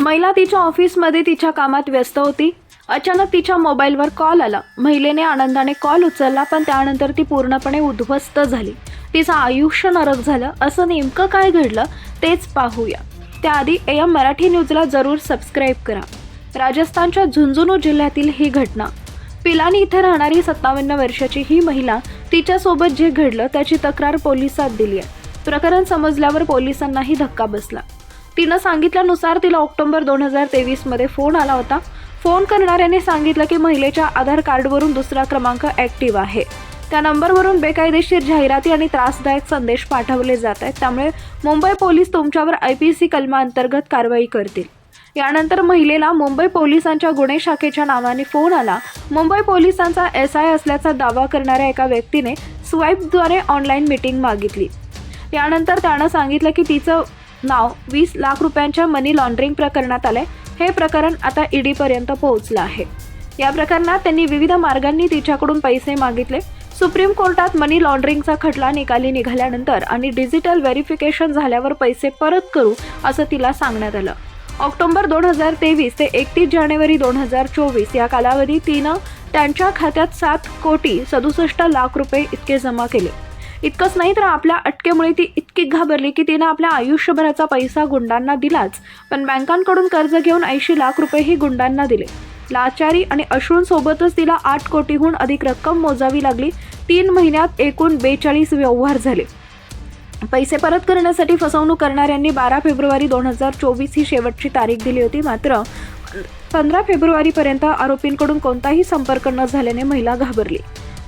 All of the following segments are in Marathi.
महिला तिच्या ऑफिसमध्ये तिच्या कामात व्यस्त होती. अचानक तिच्या मोबाईलवर कॉल आला. महिलेने आनंदाने कॉल उचलला पण त्यानंतर ती पूर्णपणे उद्ध्वस्त झाली. तिचं आयुष्य नरक झालं. असं नेमकं काय घडलं तेच पाहूया. त्याआधी ए एम मराठी न्यूजला जरूर सबस्क्राईब करा. राजस्थानच्या झुंझुनू जिल्ह्यातील ही घटना. पिलानी इथे राहणारी सत्तावन्न वर्षाची ही महिला तिच्यासोबत जे घडलं त्याची तक्रार पोलिसात दिली आहे. प्रकरण समजल्यावर पोलिसांनाही धक्का बसला. तिनं सांगितल्यानुसार तिला ऑक्टोबर दोन हजार तेवीसमध्ये फोन आला होता. फोन करणाऱ्याने सांगितलं की महिलेच्या आधार कार्डवरून दुसरा क्रमांक ॲक्टिव्ह आहे. त्या नंबरवरून बेकायदेशीर जाहिराती आणि त्रासदायक संदेश पाठवले जात आहेत. त्यामुळे मुंबई पोलीस तुमच्यावर आय पी सी कलमाअंतर्गत कारवाई करतील. यानंतर महिलेला मुंबई पोलिसांच्या गुन्हे शाखेच्या नावाने फोन आला. मुंबई पोलिसांचा एस आय असल्याचा दावा करणाऱ्या एका व्यक्तीने स्वाईपद्वारे ऑनलाईन मीटिंग मागितली. यानंतर त्यानं सांगितलं की तिचं नाव वीस लाख रुपयांच्या मनी लॉन्ड्रिंग प्रकरणात आले हे प्रकरण आता ईडीपर्यंत पोहोचलं आहे. या प्रकरणात त्यांनी विविध मार्गांनी तिच्याकडून पैसे मागितले. सुप्रीम कोर्टात मनी लॉन्ड्रिंगचा खटला निकाली निघाल्यानंतर आणि डिजिटल व्हेरिफिकेशन झाल्यावर पैसे परत करू असं तिला सांगण्यात आलं. ऑक्टोबर दोन हजार तेवीस ते एकतीस जानेवारी दोन हजार चोवीस या कालावधीत तिनं त्यांच्या खात्यात सात कोटी सदुसष्ट लाख रुपये इतके जमा केले. इतकंच नाही तर आपल्या अटकेमुळे ती इतकी घाबरली की तिनं आपल्या आयुष्यभराचा पैसा गुंडांना दिलाच. पण बँकांकडून कर्ज घेऊन ऐंशी लाख रुपयेही गुंडांना दिले. लाचारी आणि अश्रूंसोबतच तिला आठ कोटीहून अधिक रक्कम मोजावी लागली. तीन महिन्यात एकूण बेचाळीस व्यवहार झाले. पैसे परत करण्यासाठी फसवणूक करणाऱ्यांनी बारा फेब्रुवारी दोन हजार चोवीस ही शेवटची तारीख दिली होती. मात्र पंधरा फेब्रुवारीपर्यंत आरोपींकडून कोणताही संपर्क न झाल्याने महिला घाबरली.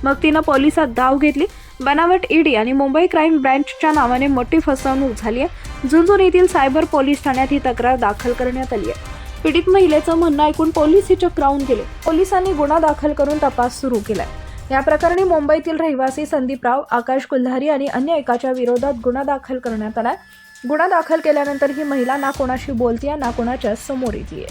मग तिनं पोलिसात धाव घेतली. बनावट ईडी आणि मुंबई क्राईम ब्रँचच्या नावाने मोठी फसवणूक झाली आहे. झुंझुन येथील सायबर पोलीस ठाण्यात ही तक्रार दाखल करण्यात आली आहे. पीडित महिलेचं म्हणणं ऐकून पोलीस ही चक्रावून गेले. पोलिसांनी गुन्हा दाखल करून तपास सुरू केलाय. या प्रकरणी मुंबईतील रहिवासी संदीपराव आकाश कुल्हारी आणि अन्य एकाच्या विरोधात गुन्हा दाखल करण्यात आलाय. गुन्हा दाखल केल्यानंतर ही महिला ना कोणाशी बोलतीये ना कोणाच्या समोर येते